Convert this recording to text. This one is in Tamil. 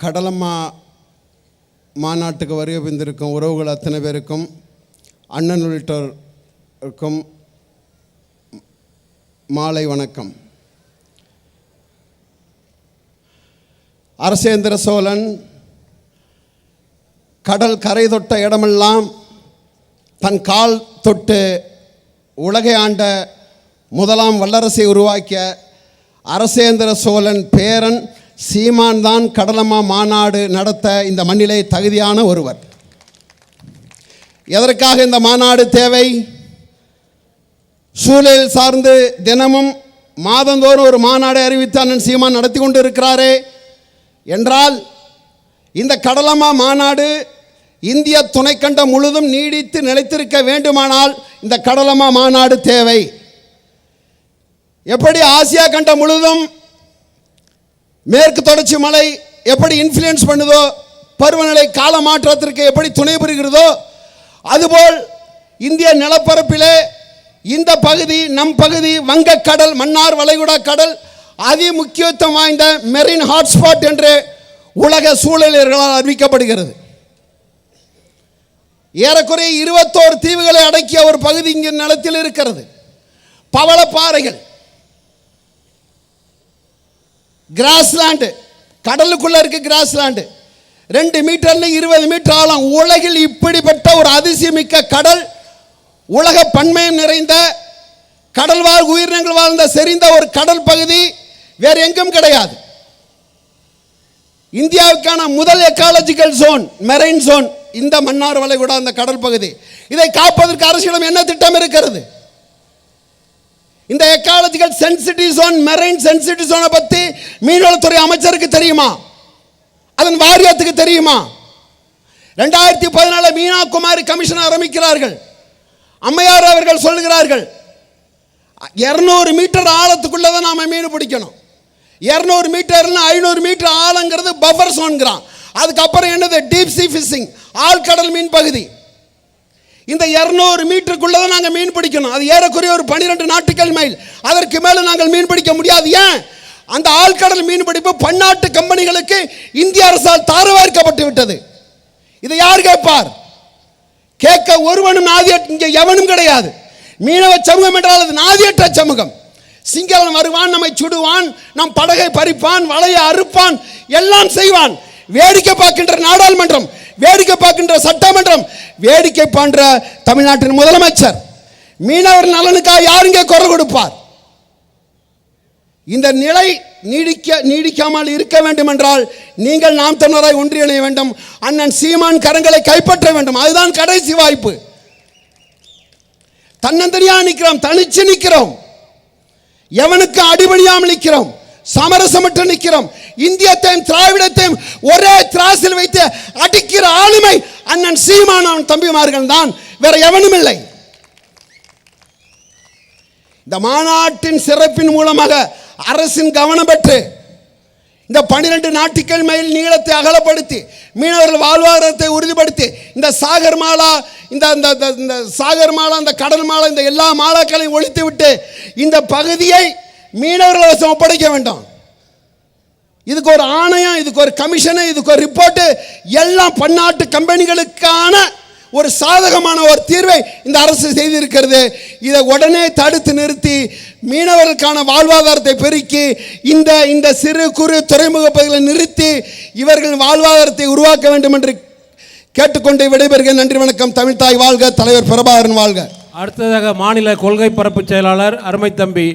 கடலம்மா மாநாட்டுக்கு வருகை புரிந்திருக்கும் உறவுகள் அத்தனை பேருக்கும் அண்ணன் உள்ளிட்டோருக்கும் மாலை வணக்கம். அரசேந்திர சோழன் கடல் கரை தொட்ட இடமெல்லாம் தன் கால் தொட்டு உலகை ஆண்ட முதலாம் வல்லரசை உருவாக்கிய அரசேந்திர சோழன் பேரன் சீமான் தான் கடலம்மா மாநாடு நடத்த இந்த மண்ணிலே தகுதியான ஒருவர். எதற்காக இந்த மாநாடு தேவை? சூழல் சார்ந்து தினமும் மாதந்தோறும் ஒரு மாநாடை அறிவித்து அண்ணன் சீமான் நடத்தி கொண்டு இருக்கிறாரே என்றால் இந்த கடலம்மா மாநாடு இந்திய துணைக்கண்டம் முழுதும் நீடித்து நிலைத்திருக்க வேண்டுமானால் இந்த கடலம்மா மாநாடு தேவை. எப்படி ஆசியா கண்டம் முழுதும் மேற்கு தொடர்ச்சி மலை எப்படி இன்ஃப்ளூயன்ஸ் பண்ணுதோ பருவநிலை கால மாற்றத்திற்கு எப்படி துணை புரிகிறதோ அதுபோல் இந்திய நிலப்பரப்பிலே இந்த பகுதி நம் பகுதி வங்கக்கடல் மன்னார் வளைகுடா கடல் அதி முக்கியத்துவம் வாய்ந்த மெரின் ஹாட்ஸ்பாட் என்று உலக சூழலியர்களால் அறிவிக்கப்படுகிறது. ஏறக்குறைய இருபத்தோரு தீவுகளை அடக்கிய ஒரு பகுதி இங்கே நிலத்தில் இருக்கிறது. பவளப்பாறைகள் கிராஸ்லாண்டு கடலுக்குள்ளே இருக்குது கிராஸ்லாண்டு ரெண்டு மீட்டர்ல இருபது மீட்டர் ஆழம். உலகில் இப்படிப்பட்ட ஒரு அதிசயமிக்க கடல் உலக பன்மையம் நிறைந்த கடல் வாழ் உயிரினங்கள் வாழ்ந்த செறிந்த ஒரு கடல் பகுதி வேறு எங்கும் கிடையாது. இந்தியாவுக்கான முதல் எக்காலஜிக்கல் ஜோன் மெரைன் ஜோன் இந்த மன்னார் வளைகுடா அந்த கடல் பகுதி. இதை காப்பதற்கு அரசிடம் என்ன திட்டம் இருக்கிறது? இந்த ecological sensitive zone marine sensitive ஜோனை பற்றி மீன்வளத்துறை அமைச்சருக்கு தெரியுமா? அதன் வாரியத்துக்கு தெரியுமா? ரெண்டாயிரத்தி பதினாலு மீனா குமாரி கமிஷன் ஆரம்பிக்கிறார்கள். அம்மையார் அவர்கள் சொல்லுகிறார்கள் இரநூறு மீட்டர் ஆழத்துக்குள்ளே தான் நாம் மீன் பிடிக்கணும். இரநூறு மீட்டர்னு ஐநூறு மீட்டர் ஆழங்கிறது பஃபர் சோன்கிறான் அதுக்கப்புறம் என்னது? டீப் சி ஃபிஷிங் ஆழ்கடல் மீன் பகுதி. இந்த இரநூறு மீட்டருக்குள்ளே தான் நாங்கள் மீன் பிடிக்கணும். அது ஏறக்குறைய ஒரு பன்னிரெண்டு நாட்டுகள் மைல். அதற்கு மேலே நாங்கள் மீன் பிடிக்க முடியாது. ஏன்? அந்த ஆழ்கடல் மீன் பிடிப்பு பன்னாட்டு கம்பெனிகளுக்கு இந்திய அரசால் தாரவார்க்கப்பட்டு விட்டது. இதை யார் கேட்பார்? கேட்க ஒருவனும் நாதிய இங்கே எவனும் கிடையாது. மீனவ சமூகம் என்றால் அது நாதியற்ற சமூகம். சிங்களன் வருவான் நம்மை சுடுவான் நம் படகை பறிப்பான் வலையை அறுப்பான் எல்லாம் செய்வான். வேடிக்கை பார்க்கின்ற நாடாளுமன்றம் வேடிக்கை பார்க்கின்ற சட்டமன்றம் வேடிக்கை பண்ற தமிழ்நாட்டின் முதலமைச்சர். மீனவர் நலனுக்காக யாருங்க குரல் கொடுப்பார்? இந்த நிலை நீடிக்க நீடிக்காமல் இருக்க வேண்டும் என்றால் நீங்கள் நாம் தமிழராய் ஒன்றிணைய வேண்டும். அண்ணன் சீமான் கரங்களை கைப்பற்ற வேண்டும். அதுதான் கடைசி வாய்ப்பு. தன்னந்தனியா நிற்கிறோம் தனிச்சு நிற்கிறோம். எவனுக்கு அடிபணியாமல் நிற்கிறோம்? சமரசமற்று நிற்கிறோம். இந்தியத்தையும் திராவிடத்தையும் ஒரே திராசில் வைத்து அடிக்கிற ஆளுமை அண்ணன் சீமான் அவன் தம்பிமார்கள் தான் வேற எவனும் இல்லை. இந்த மாநாட்டின் சிறப்பின் மூலமாக அரசின் கவனம் பெற்று இந்த பன்னிரெண்டு நாட்டுக்கள் மைல் நீளத்தை அகலப்படுத்தி மீனவர்கள் வாழ்வாதாரத்தை உறுதிப்படுத்தி இந்த சாகர் மாலா இந்த இந்த இந்த- இந்த சாகர் மாலா இந்த கடல் மாலா இந்த எல்லா மாலாக்களையும் ஒழித்து விட்டு இந்த பகுதியை மீனவர்கள் ஒப்படைக்க வேண்டும். இதுக்கு ஒரு ஆணையம் இதுக்கு ஒரு கமிஷனு இதுக்கு ஒரு ரிப்போர்ட்டு எல்லாம் பன்னாட்டு கம்பெனிகளுக்கான ஒரு சாதகமான ஒரு தீர்வை இந்த அரசு செய்திருக்கிறது. இதை உடனே தடுத்து நிறுத்தி மீனவர்களுக்கான வாழ்வாதாரத்தை பெருக்கி இந்த இந்த சிறு குறு துறைமுக பகுதிகளை நிறுத்தி இவர்கள் வாழ்வாதாரத்தை உருவாக்க வேண்டும் என்று கேட்டுக்கொண்டு விடைபெறுகிறேன். நன்றி வணக்கம். தமிழ்தாய் வாழ்க தலைவர் பிரபாகரன் வாழ்க. அடுத்ததாக மாநில கொள்கை பரப்பு செயலாளர் அருமை தம்பி